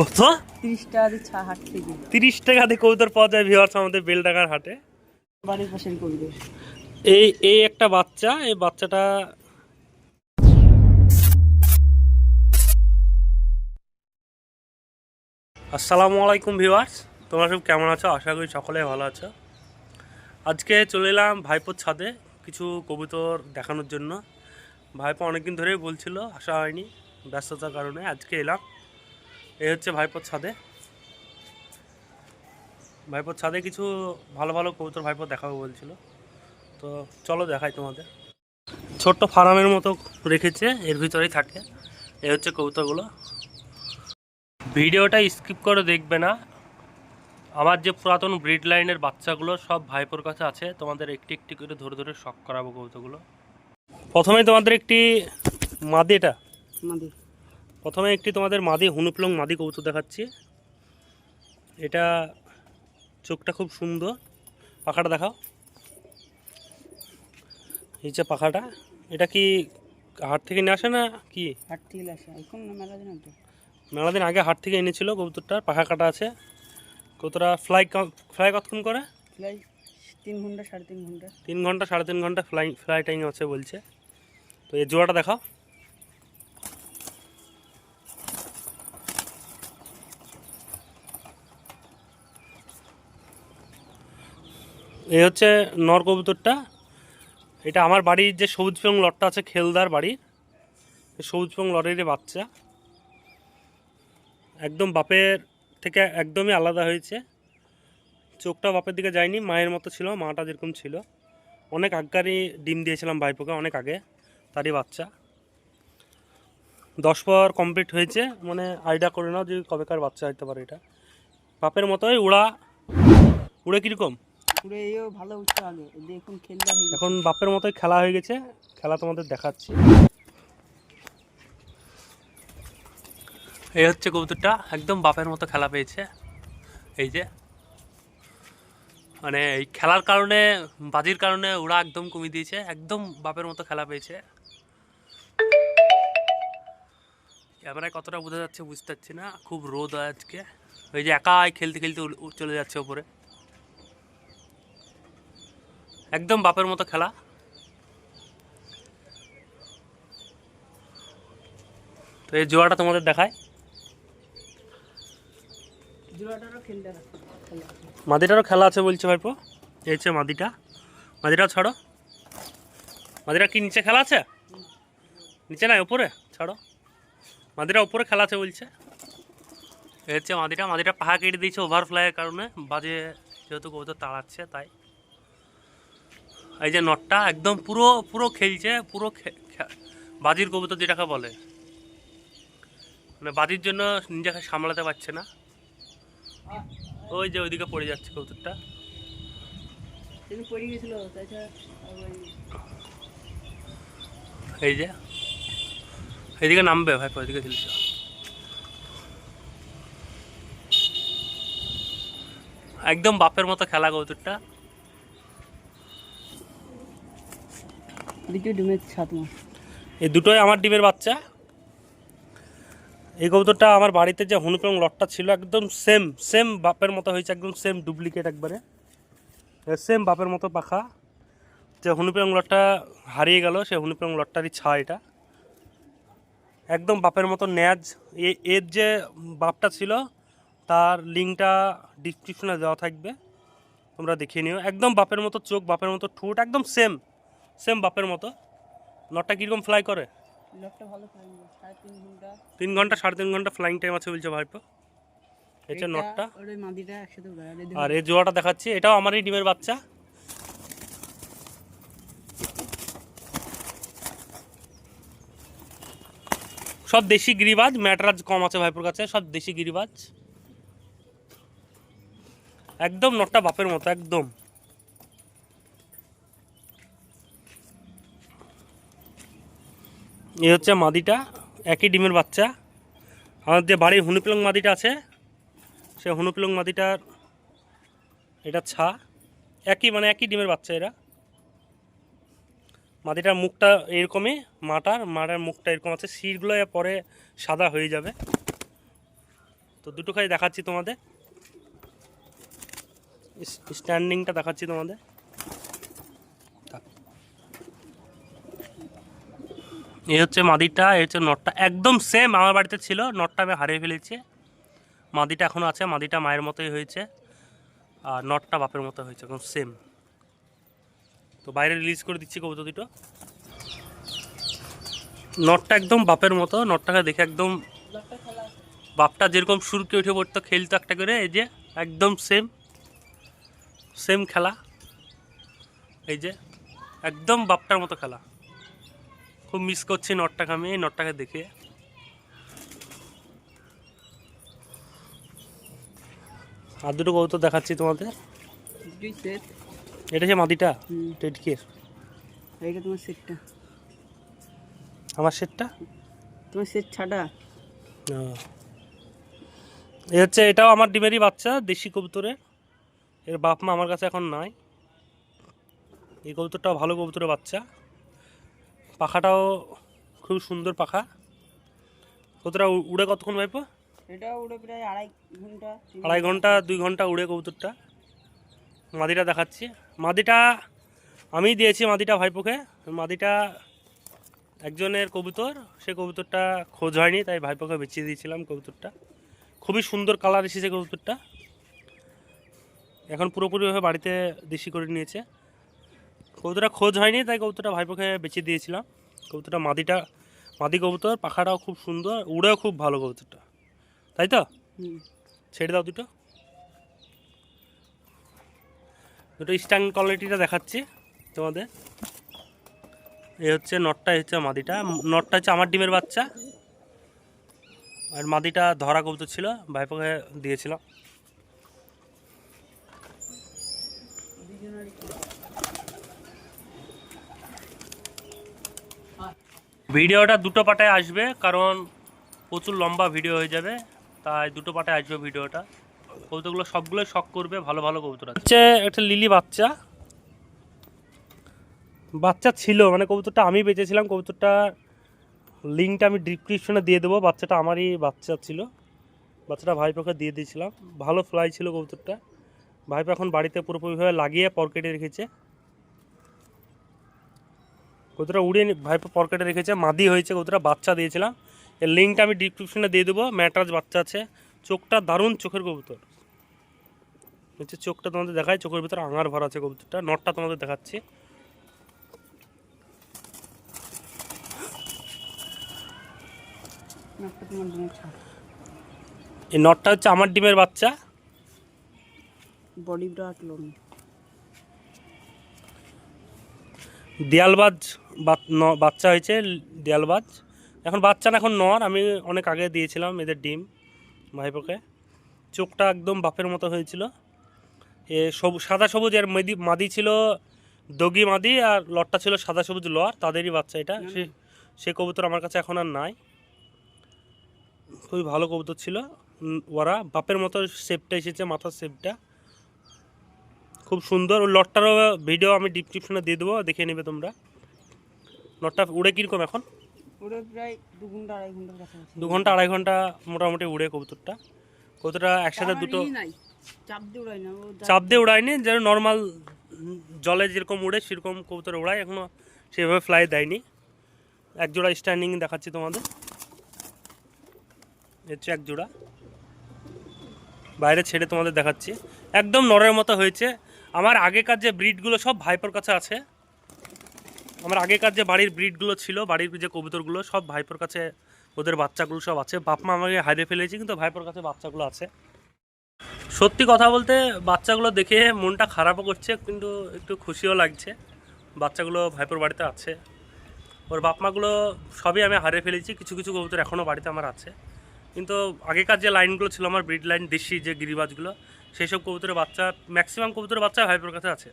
কত? তিরিশ টাকা দিয়ে ছা হাট থেকে। তিরিশ টাকা দিয়ে কবুতর পাওয়া যায় ভিওয়ার্স আমাদের বেলডাঙ্গার হাটে। বাড়ির পাশের কবিদের। এই এই একটা বাচ্চা এই বাচ্চাটা আসসালামু আলাইকুম তোমরা সব কেমন আছো? আশা করি সকলে ভালো আছো। আজকে চলে এলাম ভাইপোর ছাদে কিছু কবুতর দেখানোর জন্য। ভাইপো অনেকদিন ধরেই বলছিল আসা হয়নি। ব্যস্ততার কারণে আজকে এলাম। এই হচ্ছে ভাইপোর ছাদে। ভাইপোর ছাদে কিছু ভালো ভালো কবুতর ভাইপো দেখাবো বলছিল। তো চলো দেখাই তোমাদের। ছোট্ট ফার্মের মতো রেখেছে, এর ভিতরেই থাকে। এই হচ্ছে কবুতরগুলো। ভিডিওটা স্কিপ করে দেখবে না। আমার যে পুরাতন ব্রিড লাইনের বাচ্চাগুলো সব ভাইপোর কাছে আছে, তোমাদের একটি একটি করে ধরে ধরে শখ করাবো কবুতরগুলো। প্রথমে তোমাদের একটি মাদি, এটা? প্রথমে একটি তোমাদের মাদি হুনুপ্লং মাদি কবুতর দেখাচ্ছি। এটা চোখটা খুব সুন্দর। পাখাটা দেখাও। এই যে পাখাটা এটা কি হাট থেকে নিয়ে আসে না কি? হাট থেকে আসে এখন মেলা দিন তো মেলা দিন আগে হাট থেকে এনেছিল কবুতরটার পাখা কাটা আছে। কবুতরা ফ্লাই ফ্লাই কতক্ষণ করে? তিন ঘণ্টা সাড়ে তিন ঘণ্টা। তিন ঘণ্টা সাড়ে তিন ঘণ্টা ফ্লাই ফ্লাই টাইম আছে বলছে। তো এই জোড়াটা দেখাও। এই হচ্ছে নর কবুতরটা। এটা আমার বাড়ির যে সবুজ পেং লটটা আছে খেলদার বাড়ির সবুজ পেং লটেরই বাচ্চা। একদম বাপের থেকে একদমই আলাদা হয়েছে। চোখটা বাপের দিকে যায়নি, মায়ের মতো ছিল, মাটা যেরকম ছিল। অনেক আগারই ডিম দিয়েছিলাম ভাইপোকে অনেক আগে, তারই বাচ্চা। দশ পর কমপ্লিট হয়েছে মানে আইডিয়া করে নাও যে কবেকার বাচ্চা হইতে পারে এটা। বাপের মতোই উড়া, উড়ে কীরকম? এখন বাপের মতোই খেলা হয়ে গেছে। খেলা তোমাদের দেখাচ্ছি। এই হচ্ছে কবুতরটা। একদম বাপের মতো খেলা পেয়েছে। এই যে। মানে এই খেলার কারণে, বাজির কারণে ওরা একদম কমিয়ে দিয়েছে। একদম বাপের মতো খেলা পেয়েছে। ক্যামেরায় কতটা বোঝা যাচ্ছে বুঝতে পারছি না। খুব রোদ আজকে। ওই যে একাই খেলতে খেলতে চলে যাচ্ছে ওপরে। একদম বাপের মতো খেলা। তো এই জোয়াটা তোমাদের দেখায়। মাদিটারও খেলা আছে বলছে ভাইপো। এই হচ্ছে মাদিটা। মাদিটা ছাড়ো। মাদিটা কি নিচে খেলা আছে? নিচে নাই উপরে ছাড়ো। মাদিটা উপরে খেলা আছে বলছে। এই হচ্ছে মাদিটা। মাদিটা পাহা কেটে দিয়েছে ওভারফ্লাইয়ের কারণে। বাজে যেহেতু কবুতর তাড়াচ্ছে তাই। এই যে নটটা একদম পুরো পুরো খেলছে পুরো বাজির কবুতর যেটাকে বলে। মানে বাজির জন্য নিজেকে সামলাতে পারছে না। ওই যে ওইদিকে পড়ে যাচ্ছে কবুতরটা। এই যে। এইদিকে নামবে ভাই ওইদিকে ছিল একদম বাপের মতো খেলা কবুতরটা। দ্বিতীয় ডিমের ছাত মাস এই দুটোই আমার ডিমের বাচ্চা। এই কবুতরটা আমার বাড়িতে যে হনুপ্রং লটটা ছিল একদম সেম সেম বাপের মতো হয়েছে, একদম সেম ডুপ্লিকেট একবারে। সেম বাপের মতো পাখা। যে হনুপ্রং লটটা হারিয়ে গেল, সে হনুপ্রং লটটারই ছা এটা। একদম বাপের মতো ন্যাজ। এর যে বাপটা ছিল, তার লিঙ্কটা ডিসক্রিপশনে দেওয়া থাকবে। তোমরা দেখে নিও। একদম বাপের মতো চোখ, বাপের মতো ঠোঁট, একদম সেম সেম বাপের মতো। নটটা কীরকম ফ্লাই করে? তিন ঘণ্টা। সাড়ে তিন ঘণ্টা ফ্লাইং টাইম আছে বলছে ভাইপো। এটা নটটা এই আর এই জোয়াটা দেখাচ্ছি এটাও আমারই ডিমের বাচ্চা। সব দেশি গিরিবাজ ম্যাটরাজ কম আছে ভাইপোর কাছে সব দেশি গিরিবাজ। একদম নটটা বাপের মতো একদম। এই হচ্ছে মাদিটা, একই ডিমের বাচ্চা। আমাদের যে বাড়ির হনুপিলং মাদিটা আছে সে হনুপিলং মাদিটার এটা ছা। একই মানে একই ডিমের বাচ্চা এরা। মাদিটার মুখটা এরকমই, মাটার মাটার মুখটা এরকম আছে। শিরগুলো পরে সাদা হয়ে যাবে। তো দুটো খাই দেখাচ্ছি তোমাদের। স্ট্যান্ডিংটা দেখাচ্ছি তোমাদের। এই হচ্ছে মাদিটা এই হচ্ছে নটটা। একদম সেম আমার বাড়িতে ছিল, নটটা আমি হারিয়ে ফেলেছি। মাদিটা এখনও আছে, মাদিটা মায়ের মতোই হয়েছে। আর নটটা বাপের মতো হয়েছে, একদম সেম তো বাইরে রিলিজ করে দিচ্ছি কবুতর দুটো। নটটা একদম বাপের মতো, নটটাকে দেখে একদম বাপটা যেরকম সুরকে উঠে পড়তো খেলতো একটা করে, এই যে একদম সেম সেম খেলা। এই যে একদম বাপটার মতো খেলা। খুব মিস করছি নটটাকে আমি এই নটটাকে দেখে। আর দুটো কবুতর দেখাচ্ছি তোমাদের। সেট এটা যে মাদিটা টেটকের এইটা তোমার সেটটা আমার সেটটা তোমার সেট ও। এ হচ্ছে এটাও আমার ডিমেরই বাচ্চা দেশি কবুতরের এর বাপ মা আমার কাছে এখন নাই। এই কবুতরটাও ভালো কবুতরের বাচ্চা। পাখাটাও খুব সুন্দর পাখা। কতটা উড়ে কতক্ষণ ভাইপো? এটা উড়ে প্রায় আড়াই ঘণ্টা আড়াই ঘণ্টা। দুই ঘণ্টা উড়ে কবুতরটা। মাদিটা দেখাচ্ছি। মাদিটা আমি দিয়েছি মাদিটা ভাইপোকে। মাদিটা একজনের কবুতর সে কবুতরটা খোঁজ হয়নি তাই ভাইপোকে বেঁচে দিয়েছিলাম কবুতরটা। খুবই সুন্দর কালার এসেছে কবুতরটা। এখন পুরোপুরিভাবে বাড়িতে দেশি করে নিয়েছে। কবুতরটা খোঁজ হয়নি তাই কবুতরটা ভাইপোকে বেঁচে দিয়েছিলাম। কবুতরটা মাদিটা মাদি কবুতর পাখাটাও খুব সুন্দর উড়েও খুব ভালো কবুতরটা। তাই তো? ছেড়ে দাও দুটো। দুটো স্ট্যাং কোয়ালিটিটা দেখাচ্ছি তোমাদের। এই হচ্ছে নটটা হচ্ছে মাদিটা। নটটা হচ্ছে আমার ডিমের বাচ্চা। আর মাদিটা ধরা কবুতর ছিল ভাইপোকে দিয়েছিলাম। ভিডিওটা দুটো পাটায় আসবে, কারণ প্রচুর লম্বা ভিডিও হয়ে যাবে, তাই দুটো পাটে আসবে ভিডিওটা কবুতরগুলো সবগুলোই শখ করবে, ভালো ভালো কবুতর আছে। একটা লিলি বাচ্চা। বাচ্চা ছিল মানে কবুতরটা আমি বেঁচেছিলাম কবুতরটা লিঙ্কটা আমি ডিসক্রিপশনে দিয়ে দেবো, বাচ্চাটা আমারই বাচ্চা ছিল। বাচ্চাটা ভাইপোকে দিয়ে দিয়েছিলাম। ভালো ফ্লাই ছিল কবুতরটা ভাইপো এখন বাড়িতে পুরোপুরিভাবে লাগিয়ে পকেটে রেখেছে। কবুতরটা উড়িয়ে ভাইপো পকেটে রেখেছে মাদি হয়েছে কবুতরটা বাচ্চা দিয়েছিলাম। এর লিঙ্কটা আমি ডিসক্রিপশনে দিয়ে দেবো ম্যাট্রাস বাচ্চা আছে। চোখটা দারুণ চোখের কবুতর। হচ্ছে চোখটা তোমাদের দেখায় চোখের ভিতরে আঙার ভরা আছে কবুতরটা। নটটা তোমাদের দেখাচ্ছি। এই নটটা হচ্ছে আমার ডিমের বাচ্চা। বডি বিরাট লোন দেয়ালবাজ বাচ্চা হয়েছে, দেয়ালবাজ। এখন বাচ্চা না, এখন নর। আমি অনেক আগে দিয়েছিলাম এদের ডিম, ভাইপোকে। চোখটা একদম বাপের মতো হয়েছিল। এ সবু সাদা সবুজ, এর মেদি মাদি ছিল দগি মাদি আর লটটা ছিল সাদা সবুজ লর। তাদেরই বাচ্চা এটা। সে সে কবুতর আমার কাছে এখন আর নাই। খুবই ভালো কবুতর ছিল। ওরা বাপের মতো শেপটা এসেছে, মাথার শেপটা খুব সুন্দর। ওই লটটারও ভিডিও আমি ডিসক্রিপশনে দিয়ে দেবো দেখে নেবে তোমরা। লটটা উড়ে কীরকম এখন? উড়ে প্রায় দু ঘণ্টা আড়াই কাছাকাছি। দু ঘণ্টা আড়াই ঘণ্টা মোটামুটি উড়ে কবুতরটা। কবুতরটা একসাথে দুটো ও চাপ দিয়ে উড়ায়নি যেন নর্মাল জলে যেরকম উড়ে সেরকম কবুতর উড়ায় এখনও সেভাবে ফ্লাই দেয়নি। এক জোড়া স্ট্যান্ডিং দেখাচ্ছি তোমাদের। হচ্ছে এক জোড়া। বাইরে ছেড়ে তোমাদের দেখাচ্ছি। একদম নরের মতো হয়েছে। আমার আগেকার যে ব্রিডগুলো সব ভাইপোর কাছে আছে। আমার আগেকার যে বাড়ির ব্রিডগুলো ছিল, বাড়ির যে কবুতরগুলো, সব ভাইপোর কাছে ওদের বাচ্চাগুলো সব আছে। বাপ মা আমাকে হারিয়ে ফেলেছি, কিন্তু ভাইপোর কাছে বাচ্চাগুলো আছে। সত্যি কথা বলতে, বাচ্চাগুলো দেখে মনটা খারাপও করছে, কিন্তু একটু খুশিও লাগছে। বাচ্চাগুলো ভাইপোর বাড়িতে আছে। ওর বাপ মাগুলো সবই আমি হারিয়ে ফেলেছি, কিছু কিছু কবুতর এখনও বাড়িতে আমার আছে। কিন্তু আগেকার যে লাইনগুলো ছিল, আমার ব্রিড লাইন দেশি যে গিরিবাজগুলো সেই সব কবুতরের বাচ্চা ম্যাক্সিমাম কবুতরের বাচ্চা ভাইপোর কাছে আছে।